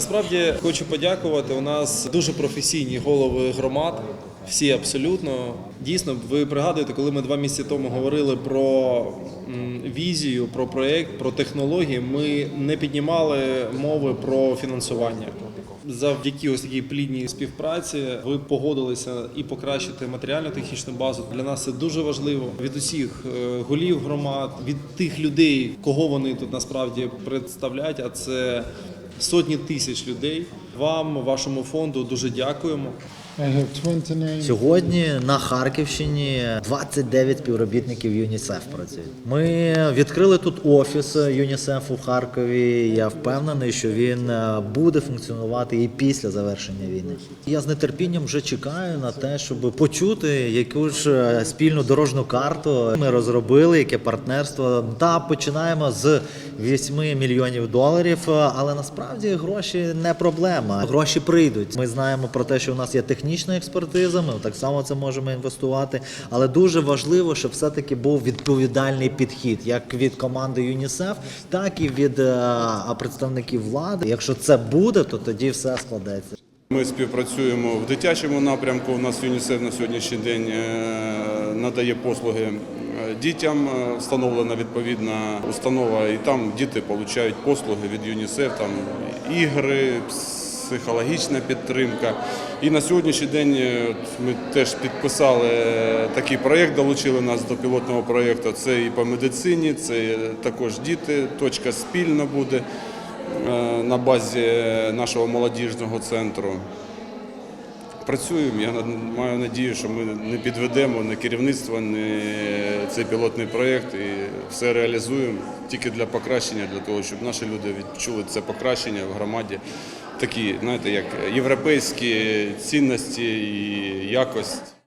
Насправді хочу подякувати. У нас дуже професійні голови громад. Всі абсолютно дійсно. Ви пригадуєте, коли ми два місяці тому говорили про візію, про проект, про технології. Ми не піднімали мови про фінансування. Завдяки ось такій плідній співпраці ви погодилися і покращити матеріально-технічну базу. Для нас це дуже важливо від усіх е, голів громад, від тих людей, кого вони тут насправді представляють. А це сотні тисяч людей. Вам, вашому фонду, дуже дякуємо. I have 29 Сьогодні на Харківщині 29 співробітників ЮНІСЕФ працюють. Ми відкрили тут офіс ЮНІСЕФ у Харкові. Я впевнений, що він е, буде функціонувати і після завершення війни. Я з нетерпінням вже чекаю на те, щоб почути яку ж е, спільну дорожну карту ми розробили, яке партнерство. Та починаємо з 8 мільйонів доларів, е, але насправді гроші не проблема. Гроші прийдуть. Ми знаємо про те, що у нас є технічна експертиза. Ми так само це можемо інвестувати. Але дуже важливо, щоб все-таки був відповідальний підхід, як від команди ЮНІСЕФ, так і від е, представників влади. Якщо це буде, то тоді все складеться. Ми співпрацюємо в дитячому напрямку. У нас ЮНІСЕФ на сьогоднішній день е, надає послуги дітям. Е, Встановлена відповідна установа, і там діти отримують послуги від ЮНІСЕФ, там ігри, психологічна підтримка. І на сьогоднішній день е, ми теж підписали е, такий проєкт, долучили нас до пілотного проєкту. Це і по медицині, це також діти. Точка спільна буде е, на базі нашого молодіжного центру. Працюємо. Я маю надію, що ми не підведемо ні керівництво, ні цей пілотний проєкт і все реалізуємо тільки для покращення, для того, щоб наші люди відчули це покращення в громаді. Такі, знаєте, як європейські цінності і якость.